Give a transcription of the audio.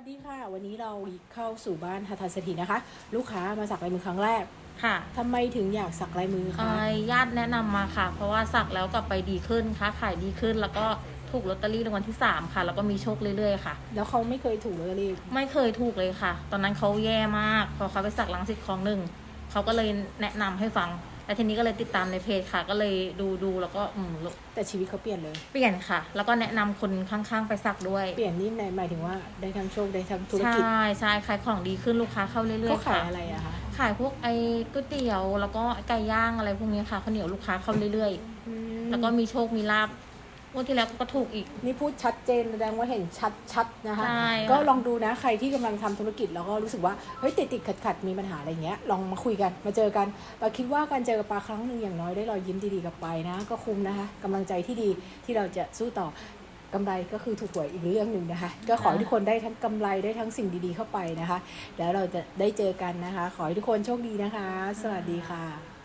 วัสดีค่ะ วันนี้เราเข้าสู่บ้านฮัททันสถีนะคะ ลูกค้ามาสักลายมือครั้งแรกค่ะทำไมถึงอยากสักลายมือเอ่คะอญาติแนะนำมาค่ะ เพราะว่าสักแล้วกลับไปดีขึ้นค้าขายดีขึ้น แล้วก็ถูกลอตเตอรี่รางวัลที่ 3 ค่ะ แล้วก็มีโชคเรื่อยๆค่ะ แล้วเขาไม่เคยถูกลอตเตอรี่ไม่เคยถูกเลยค่ะ ตอนนั้นเขาแย่มาก พอเขาไปสักลังสิตคลองหนึ่งเขาก็เลยแนะนำให้ฟัง แล้วทีนี้ก็เลยติดตามในเพจค่ะ ก็เลยดูดูแล้วก็อืมแต่ชีวิตเขาเปลี่ยนเลย เปลี่ยนค่ะ แล้วก็แนะนำคนข้างๆไปสักด้วยเปลี่ยนนี่หมายถึงว่าได้ทั้งโชคได้ทั้งธุรใช่กิจใช่ขายของดีขึ้นลูกค้าเข้าเรื่ก็อยๆขาค่ะ ยอะไรอะคะขายพวกไอ้ก๋วยเตี๋ยว แล้วก็ไก่ย่างอะไรพวกนี้ค่ะข้าวเหนียวลูกค้าเข้าเรื่อยๆอืมแล้วก็มีโชคมีลาบ งวดที่แล้วก็ถูกอีก นี่พูดชัดเจนแสดงว่าเห็นชัดชัดๆนะคะ ใช่ค่ะก็ลองดูนะใครที่กำลังทำธุรกิจแล้วก็รู้สึกว่าเฮ้ยติดติดขัดขัดๆมีปัญหาอะไรเงี้ยลองมาคุยกันมาเจอกันปาคิดว่าการเจอกับปาครั้งหนึ่งอย่างน้อยได้รอยยิ้มดีๆกลับไปนะ ก็คุ้มนะคะกำลังใจที่ดีที่เราจะสู้ต่อกำไรก็คือถูกหวยอีกเรื่องหนึ่งนะคะ ก็ขอให้ทุกคนได้ทั้งกำไรได้ทั้งสิ่งดีๆเข้าไปนะคะ แล้วเราจะได้เจอกันนะคะ ขอให้ทุกคนโชคดีนะคะ สวัสดีค่ะ